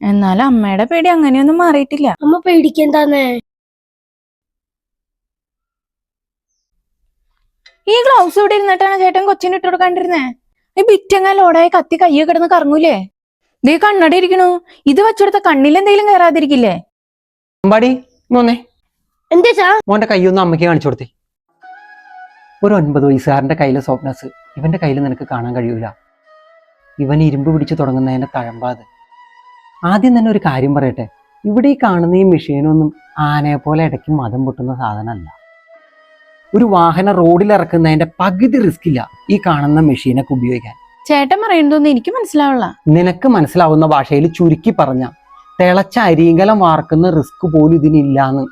എന്നാലും അമ്മയുടെ പേടി അങ്ങനെയൊന്നും മാറിയിട്ടില്ല. അമ്മ പേടിക്കണ്ടാന്നേ ഈ ഗ്ലൗസ് ഇവിടെ ഇരുന്നിട്ടാണ് ചേട്ടൻ കൊച്ചിന് ഇട്ട് കൊടുക്കാണ്ടിരുന്നേ? ഈ ബിറ്റങ്ങാ ലോഡായ കത്തി കയ്യെ കിടന്ന് കറങ്ങൂലേ? ദേ കണ്ണട ഇരിക്കണു. ഇത് വെച്ചെടുത്ത കണ്ണിലെന്തെങ്കിലും കയറാതിരിക്കില്ലേ? അമ്പാടി മോനെ എന്താ മോന്റെ കൈയൊന്ന് അമ്മയ്ക്ക് കാണിച്ചു കൊടുത്തേ. ഒരു ഒൻപത് വയസ്സുകാരന്റെ കയ്യിലെ സോഫ്റ്റ്നസ് ഇവന്റെ കയ്യിൽ നിനക്ക് കാണാൻ കഴിയൂല. ഇവൻ ഇരുമ്പ് പിടിച്ചു തുടങ്ങുന്നതിന്റെ തഴമ്പാത് ആദ്യം തന്നെ ഒരു കാര്യം പറയട്ടെ. ഇവിടെ ഈ കാണുന്ന ഈ മെഷീനൊന്നും ആനയെ പോലെ ഇടയ്ക്ക് മതം പൊട്ടുന്ന സാധനമല്ല. ഒരു വാഹനം റോഡിൽ ഇറക്കുന്നതിന്റെ പകുതി റിസ്ക് ഇല്ല ഈ കാണുന്ന മെഷീനൊക്കെ ഉപയോഗിക്കാൻ. ചേട്ടൻ പറയുന്നതൊന്നും എനിക്ക് മനസ്സിലാവില്ല നിനക്ക് മനസ്സിലാവുന്ന ഭാഷയിൽ ചുരുക്കി പറഞ്ഞ തിളച്ച അരിങ്കലം വാർക്കുന്ന റിസ്ക് പോലും ഇതിനില്ലാന്ന്.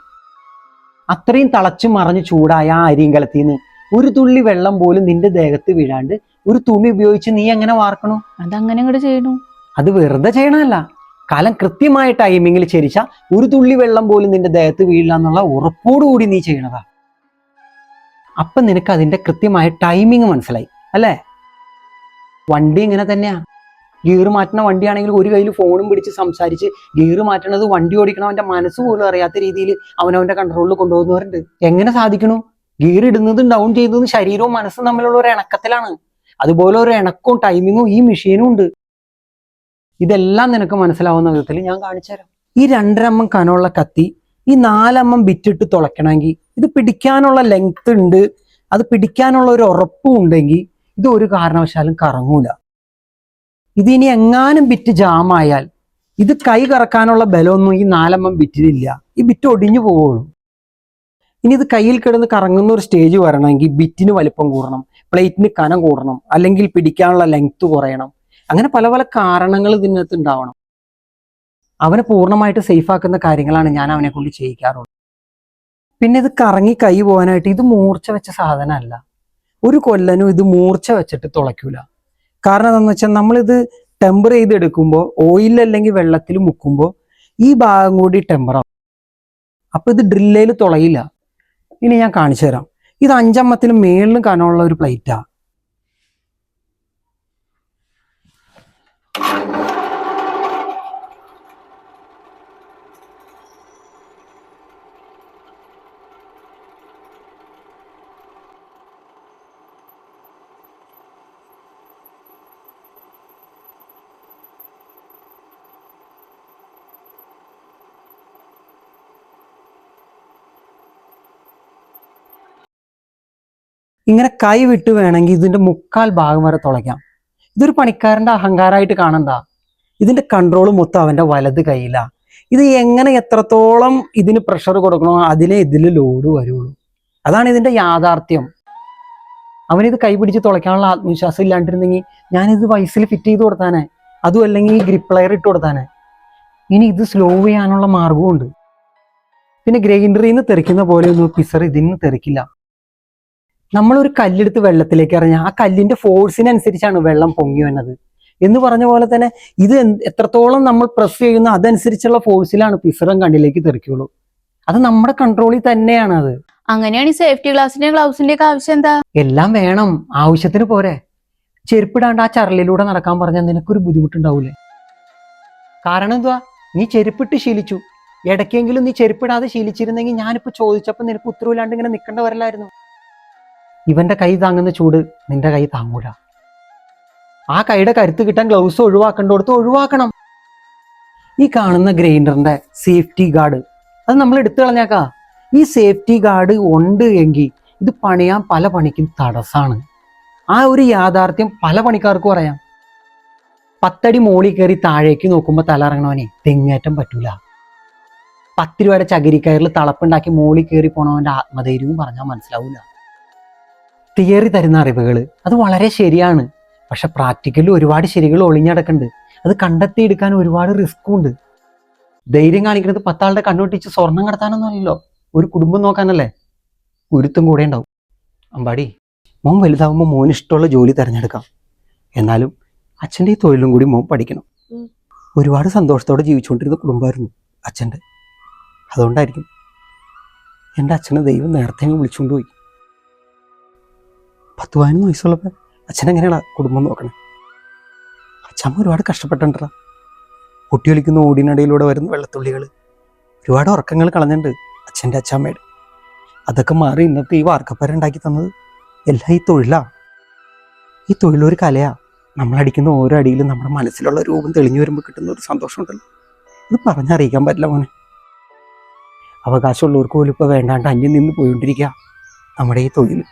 അത്രയും തിളച്ചു മറഞ്ഞു ചൂടായ ആ അരിങ്കലത്തിൽ നിന്ന് ഒരു തുള്ളി വെള്ളം പോലും നിന്റെ ദേഹത്ത് വീഴാണ്ട് ഒരു തുണി ഉപയോഗിച്ച് നീ എങ്ങനെ വാർക്കണു? അതങ്ങനെ ചെയ്യണോ ചെയ്യണു. അത് വെറുതെ ചെയ്യണമല്ല കാലം കൃത്യമായ ടൈമിങ്ങിൽ ചരിച്ച ഒരു തുള്ളി വെള്ളം പോലും നിന്റെ ദേഹത്ത് വീഴില്ല എന്നുള്ള ഉറപ്പോടുകൂടി നീ ചെയ്യണതാ. അപ്പം നിനക്ക് അതിന്റെ കൃത്യമായ ടൈമിങ് മനസ്സിലായി അല്ലേ? വണ്ടി ഇങ്ങനെ തന്നെയാ. ഗിയർ മാറ്റുന്ന വണ്ടിയാണെങ്കിൽ ഒരു കയ്യിൽ ഫോണും പിടിച്ച് സംസാരിച്ച് ഗിയർ മാറ്റണത് വണ്ടി ഓടിക്കണവന്റെ മനസ്സ് പോലും അറിയാത്ത രീതിയിൽ അവനവന്റെ കൺട്രോളിൽ കൊണ്ടുപോകുന്നവരുണ്ട്. എങ്ങനെ സാധിക്കണു? ഗിയർ ഇടുന്നതും ഡൗൺ ചെയ്യുന്നതും ശരീരവും മനസ്സും തമ്മിലുള്ള ഒരു ഇണക്കത്തിലാണ്. അതുപോലെ ഒരു ഇണക്കവും ടൈമിങ്ങും ഈ മെഷീനും ഉണ്ട്. ഇതെല്ലാം നിനക്ക് മനസ്സിലാവുന്ന വിധത്തിൽ ഞാൻ കാണിച്ചു തരാം. ഈ രണ്ടരമ്മം കനമുള്ള കത്തി ഈ നാലമ്മം ബിറ്റിട്ട് തുളയ്ക്കണമെങ്കിൽ ഇത് പിടിക്കാനുള്ള ലെങ്ത് ഉണ്ട് അത് പിടിക്കാനുള്ള ഒരു ഉറപ്പും ഉണ്ടെങ്കിൽ ഇത് ഒരു കാരണവശാലും കറങ്ങൂല. ഇതിനി എങ്ങാനും ബിറ്റ് ജാമായാൽ ഇത് കൈ കറക്കാനുള്ള ബലമൊന്നും ഈ നാലമ്മം വിറ്റിലില്ല ഈ ബിറ്റ് ഒടിഞ്ഞു പോവുള്ളൂ. ഇനി ഇത് കയ്യിൽ കിടന്ന് കറങ്ങുന്ന ഒരു സ്റ്റേജ് വരണമെങ്കിൽ ബിറ്റിന് വലിപ്പം കൂടണം പ്ലേറ്റിന് കനം കൂടണം അല്ലെങ്കിൽ പിടിക്കാനുള്ള ലെങ്ത് കുറയണം. അങ്ങനെ പല പല കാരണങ്ങൾ ഇതിനകത്ത് ഉണ്ടാവണം. അവനെ പൂർണമായിട്ട് സേഫ് ആക്കുന്ന കാര്യങ്ങളാണ് ഞാൻ അവനെ കൊണ്ട് ചെയ്യിക്കാറുള്ളത്. പിന്നെ ഇത് കറങ്ങി കൈ പോകാനായിട്ട് ഇത് മൂർച്ച വെച്ച സാധനമല്ല. ഒരു കൊല്ലനും ഇത് മൂർച്ച വെച്ചിട്ട് തുളയ്ക്കൂല. കാരണം എന്താണെന്ന് വെച്ചാൽ നമ്മളിത് ടെമ്പർ ചെയ്തെടുക്കുമ്പോൾ ഓയിൽ അല്ലെങ്കിൽ വെള്ളത്തിൽ മുക്കുമ്പോൾ ഈ ഭാഗം കൂടി ടെമ്പറാവും അപ്പൊ ഇത് ഡ്രില്ലയിൽ തുളയില്ല. ഇനി ഞാൻ കാണിച്ചു തരാം. ഇത് അഞ്ചമ്മത്തിലും മേളിലും കാണാനുള്ള ഒരു പ്ലേറ്റാ ഇങ്ങനെ കൈ വിട്ട് വേണമെങ്കിൽ ഇതിന്റെ മുക്കാൽ ഭാഗം വരെ തുളയ്ക്കാം. ഇതൊരു പണിക്കാരന്റെ അഹങ്കാരമായിട്ട് കാണണ്ട ഇതിന്റെ കൺട്രോൾ മൊത്തം അവന്റെ വലത് കയ്യിലാണ് ഇത് എങ്ങനെ എത്രത്തോളം ഇതിന് പ്രഷർ കൊടുക്കണോ അതിനെ ഇതിൽ ലോഡ് വരുള്ളൂ. അതാണ് ഇതിന്റെ യാഥാർത്ഥ്യം. അവനിത് കൈ പിടിച്ച് തുളയ്ക്കാനുള്ള ആത്മവിശ്വാസം ഇല്ലാണ്ടിരുന്നെങ്കിൽ ഞാനിത് വയസ്സിൽ ഫിറ്റ് ചെയ്ത് കൊടുത്താനേ. അതും അല്ലെങ്കിൽ ഈ ഗ്രിപ്പ് ലെയർ ഇട്ട് കൊടുത്താനേ. ഇനി ഇത് സ്ലോ ചെയ്യാനുള്ള മാർഗമുണ്ട് പിന്നെ ഗ്രൈൻഡറിൽ നിന്ന് തെറിക്കുന്ന പോലെയൊന്നും പിസർ ഇതിന് തെറിക്കില്ല. നമ്മളൊരു കല്ലെടുത്ത് വെള്ളത്തിലേക്ക് എറിഞ്ഞാൽ ആ കല്ലിന്റെ ഫോഴ്സിനനുസരിച്ചാണ് വെള്ളം പൊങ്ങി വന്നത്. എന്ന് പറഞ്ഞ പോലെ തന്നെ ഇത് എത്രത്തോളം നമ്മൾ പ്രസ് ചെയ്യുന്ന അതനുസരിച്ചുള്ള ഫോഴ്സിലാണ് പിസറും കണ്ണിലേക്ക് തെറിക്കുള്ളൂ. അത് നമ്മുടെ കൺട്രോളിൽ തന്നെയാണ് അത്. അങ്ങനെയാണ് ഈ സേഫ്റ്റി ഗ്ലാസിന്റെ ഗ്ലൗസിന്റെ ഒക്കെ ആവശ്യം എന്താ? എല്ലാം വേണം. ആവശ്യത്തിന് പോരെ. ചെരുപ്പിടാണ്ട് ആ ചരലിലൂടെ നടക്കാൻ പറഞ്ഞാൽ നിനക്കൊരു ബുദ്ധിമുട്ടുണ്ടാവൂലേ? കാരണം എന്തുവാ? നീ ചെരുപ്പിട്ട് ശീലിച്ചു. ഇടയ്ക്കെങ്കിലും നീ ചെരുപ്പിടാതെ ശീലിച്ചിരുന്നെങ്കിൽ ഞാനിപ്പോ ചോദിച്ചപ്പോ നിനക്ക് ഉത്തരവില്ലാണ്ട് ഇങ്ങനെ നിൽക്കേണ്ട വരലായിരുന്നു ഇവന്റെ കൈ താങ്ങുന്ന ചൂട് നിന്റെ കൈ താങ്ങൂല. ആ കൈയുടെ കരുത്ത് കിട്ടാൻ ഗ്ലൗസ് ഒഴിവാക്കേണ്ടടുത്ത് ഒഴിവാക്കണം. ഈ കാണുന്ന ഗ്രൈൻഡറിന്റെ സേഫ്റ്റി ഗാർഡ് അത് നമ്മൾ എടുത്തു കളഞ്ഞേക്കാ. ഈ സേഫ്റ്റി ഗാർഡ് ഉണ്ട് എങ്കിൽ ഇത് പണിയാൻ പല പണിക്കും തടസ്സാണ്. ആ ഒരു യാഥാർത്ഥ്യം പല പണിക്കാർക്കും അറിയാം. പത്തടി മോളി കയറി താഴേക്ക് നോക്കുമ്പോൾ തലറങ്ങണവനെ തെങ്ങേറ്റം പറ്റൂല. പത്ത് രൂപയുടെ ചകിരിക്കയറിൽ തളപ്പുണ്ടാക്കി മോളി കയറി പോണവന്റെ ആത്മധൈര്യവും പറഞ്ഞാൽ മനസ്സിലാവൂല. തിയറി തരുന്ന അറിവുകൾ അത് വളരെ ശരിയാണ്. പക്ഷെ പ്രാക്ടിക്കലിൽ ഒരുപാട് ശരികൾ ഒളിഞ്ഞടക്കുന്നുണ്ട് അത് കണ്ടെത്തിയെടുക്കാൻ ഒരുപാട് റിസ്ക്കും ഉണ്ട്. ധൈര്യം കാണിക്കുന്നത് പത്താളുടെ കണ്ണുപൊട്ടിച്ച് സ്വർണം കടത്താനൊന്നും അല്ലല്ലോ. ഒരു കുടുംബം നോക്കാനല്ലേ? ഗുരുത്തും കൂടെ ഉണ്ടാവും. അമ്പാടി മോൻ വലുതാവുമ്പോൾ മോൻ ഇഷ്ടമുള്ള ജോലി തിരഞ്ഞെടുക്കാം. എന്നാലും അച്ഛന്റെ ഈ തൊഴിലും കൂടി മോൻ പഠിക്കണം. ഒരുപാട് സന്തോഷത്തോടെ ജീവിച്ചുകൊണ്ടിരുന്ന കുടുംബമായിരുന്നു അച്ഛന്റെ. അതുകൊണ്ടായിരിക്കും എന്റെ അച്ഛനെ ദൈവം നേരത്തെ വിളിച്ചുകൊണ്ടുപോയി വിളിച്ചുകൊണ്ട് പോയി. പത്ത് പതിനൊന്ന് വയസ്സുള്ളപ്പോൾ അച്ഛൻ എങ്ങനെയാണ് കുടുംബം നോക്കണേ? അച്ഛമ്മ ഒരുപാട് കഷ്ടപ്പെട്ടിട്ടുണ്ടടാ കുട്ടി ഒലിക്കുന്ന ഓടിനടയിലൂടെ വരുന്ന വെള്ളത്തുള്ളികൾ ഒരുപാട് ഉറക്കങ്ങൾ കളഞ്ഞിട്ടുണ്ട് അച്ഛന്റെ അച്ഛമ്മയുടെ. അതൊക്കെ മാറി ഇന്നത്തെ ഈ വാർക്കപ്പര ഉണ്ടാക്കി തന്നത് എല്ലാം ഈ തൊഴിലാണ് ഈ തൊഴിലൊരു കലയാ. നമ്മളടിക്കുന്ന ഓരോ അടിയിലും നമ്മുടെ മനസ്സിലുള്ള രൂപം തെളിഞ്ഞു വരുമ്പോൾ കിട്ടുന്ന ഒരു സന്തോഷമുണ്ടല്ലോ. ഇത് പറഞ്ഞറിയിക്കാൻ പറ്റില്ല മോനെ. അവകാശമുള്ളവർക്ക് പോലും ഇപ്പോൾ വേണ്ടാണ്ട് അന്യം നിന്ന് പോയിക്കൊണ്ടിരിക്കുക നമ്മുടെ ഈ തൊഴിൽ